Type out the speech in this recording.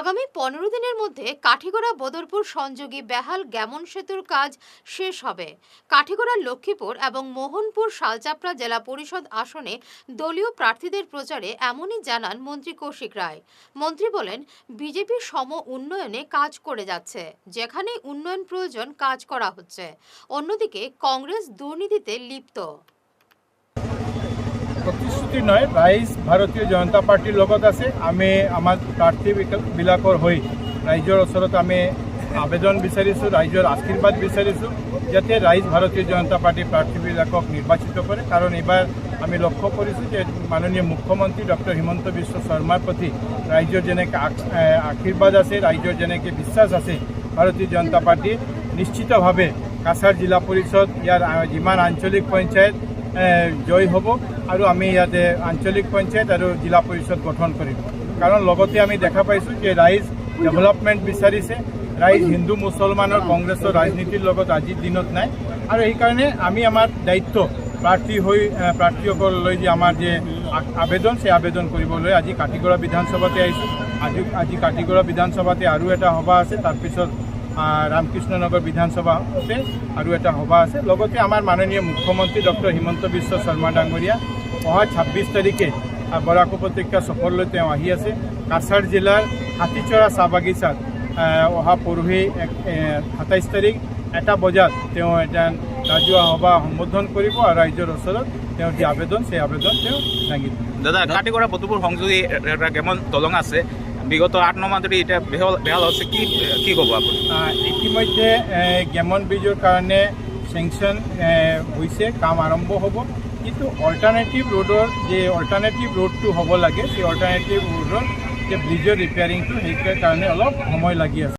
আগামী পনেরো দিনের মধ্যে কাঠিগড়া বদরপুর সংযোগী বেহাল গ্যামন সেতুর কাজ শেষ হবে। কাঠিগড়া লক্ষ্মীপুর এবং মোহনপুর শালচাপড়া জেলা পরিষদ আসনে দলীয় প্রার্থীদের প্রচারে এমনই জানান মন্ত্রী কৌশিক রায়। মন্ত্রী বলেন, বিজেপি সম উন্নয়নে কাজ করে যাচ্ছে। যেখানে উন্নয়ন প্রয়োজন কাজ করা হচ্ছে। অন্যদিকে কংগ্রেস দুর্নীতিতে লিপ্ত। প্ৰতিশ্ৰুতি নহয় ৰাইজ ভাৰতীয় জনতা পাৰ্টীৰ লগত আছে। আমি আমাৰ প্ৰাৰ্থীবিলাকৰ হৈ ৰাইজৰ ওচৰত আমি আবেদন বিচাৰিছোঁ, ৰাইজৰ আশীৰ্বাদ বিচাৰিছোঁ, যাতে ৰাইজ ভাৰতীয় জনতা পাৰ্টীৰ প্ৰাৰ্থীবিলাকক নিৰ্বাচিত কৰে। কাৰণ এইবাৰ আমি লক্ষ্য কৰিছোঁ যে মাননীয় মুখ্যমন্ত্ৰী ডক্টৰ হিমন্ত বিশ্ব শৰ্মাৰ প্ৰতি ৰাইজৰ যেনেকৈ আশ- আশীৰ্বাদ আছে, ৰাইজৰ যেনেকৈ বিশ্বাস আছে, ভাৰতীয় জনতা পাৰ্টী নিশ্চিতভাৱে কাছাৰ জিলা পৰিষদ, ইয়াৰ যিমান আঞ্চলিক পঞ্চায়ত জয় হ'ব। আৰু আমি ইয়াতে আঞ্চলিক পঞ্চায়ত আৰু জিলা পৰিষদ গঠন কৰিম কাৰণ লগতে আমি দেখা পাইছোঁ যে ৰাইজ ডেভেলপমেণ্ট বিচাৰিছে। ৰাইজ হিন্দু মুছলমানৰ কংগ্ৰেছৰ ৰাজনীতিৰ লগত আজিৰ দিনত নাই। আৰু সেইকাৰণে আমি আমাৰ দায়িত্ব প্ৰাৰ্থী হৈ প্ৰাৰ্থীসকললৈ যে আমাৰ যে আবেদন, সেই আবেদন কৰিবলৈ আজি কাটিগড়া বিধানসভাতে আহিছোঁ। আজি আজি কাটিগড়া বিধানসভাতে আৰু এটা সভা আছে। তাৰপিছত ৰামকৃষ্ণনগৰ বিধানসভাতে আৰু এটা সভা আছে। লগতে আমাৰ মাননীয় মুখ্যমন্ত্ৰী ডক্টৰ হিমন্ত বিশ্ব শৰ্মা ডাঙৰীয়া, অহা ছাব্বিছ তাৰিখে বৰাক উপত্যকা সফৰলৈ তেওঁ আহি আছে। কাছাৰ জিলাৰ হাতীচৰা চাহ বাগিচাত অহা পৰহি সাতাইছ তাৰিখ এটা বজাত তেওঁ এটা ৰাজহুৱা সভা সম্বোধন কৰিব আৰু ৰাইজৰ ওচৰত তেওঁৰ যি আবেদন, সেই আবেদন তেওঁ দাঙি দাদা কাটিগড়া বতুপুৰ সংযোগী কেমন দলং আছে? বিগত আঠ ন মাহ ধৰি এতিয়া বেহাল বেহাল হৈছে কি কি ক'ব আপুনি? ইতিমধ্যে গেমন ব্ৰিজৰ কাৰণে চেংচন হৈছে কাম আৰম্ভ হ'ব। কিন্তু অল্টাৰনেটিভ ৰোডৰ যে অল্টাৰনেটিভ ৰোডটো হ'ব লাগে, সেই অল্টাৰনেটিভ ৰোডৰ যে ব্ৰিজৰ ৰিপেয়াৰিংটো সেইটোৰ কাৰণে অলপ সময় লাগি আছে।